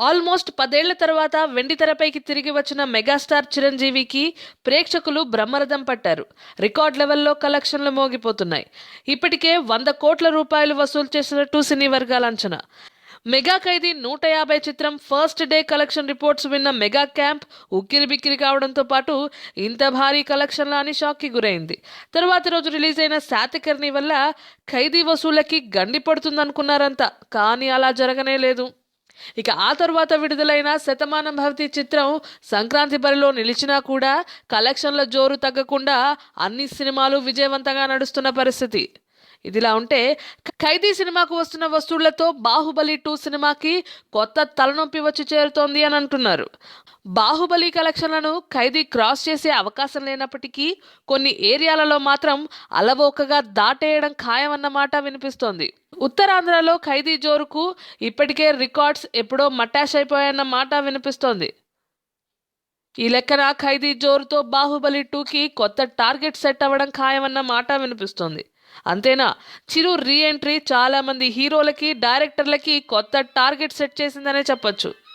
Almost పదేళ్ళ తర్వాత వెండి తెరపైకి తిరిగి వచ్చిన మెగాస్టార్ చిరంజీవికి ప్రేక్షకులు బ్రహ్మరథం పట్టారు. రికార్డ్ లెవెల్లో కలెక్షన్లు మోగిపోతున్నాయి. ఇప్పటికే వంద కోట్ల రూపాయలు వసూలు చేసినట్టు సినీ వర్గాల అంచనా మెగా ఖైదీ నూట యాభై చిత్రం ఫస్ట్ డే కలెక్షన్ రిపోర్ట్స్ విన్న మెగా క్యాంప్ ఉక్కిరి బిక్కిరి కావడంతో పాటు ఇంత భారీ కలెక్షన్లా అని షాక్కి గురైంది. తరువాతి రోజు రిలీజ్ అయిన శాతకర్ణి వల్ల ఖైదీ వసూళ్ళకి గండి పడుతుందనుకున్నారంతా కానీ అలా జరగనే లేదు. ఇక ఆ తర్వాత విడుదలైన శతమానం భవతి చిత్రం సంక్రాంతి బరిలో నిలిచినా కూడా కలెక్షన్ల జోరు తగ్గకుండా అన్ని సినిమాలు విజయవంతంగా నడుస్తున్న పరిస్థితి. ఇదిలా ఉంటే ఖైదీ సినిమాకు వస్తున్న వస్తువులతో బాహుబలి టూ సినిమాకి కొత్త తలనొప్పి వచ్చి చేరుతోంది అని అంటున్నారు. బాహుబలి కలెక్షన్లను ఖైదీ క్రాస్ చేసే అవకాశం లేనప్పటికీ కొన్ని ఏరియాలలో మాత్రం అలవోకగా దాటేయడం ఖాయమన్నమాట వినిపిస్తోంది. ఉత్తరాంధ్రలో ఖైదీ జోరుకు ఇప్పటికే రికార్డ్స్ ఎప్పుడో మటాష్ అయిపోయాయన్న మాట వినిపిస్తోంది. ఈ లెక్కన ఖైదీ జోరుతో బాహుబలి టూకి కొత్త టార్గెట్ సెట్ అవ్వడం ఖాయమన్న మాట వినిపిస్తోంది. అంతేనా? చిరు రీ ఎంట్రీ చాలా మంది హీరోలకి డైరెక్టర్లకి కొత్త టార్గెట్ సెట్ చేసిందనే చెప్పొచ్చు.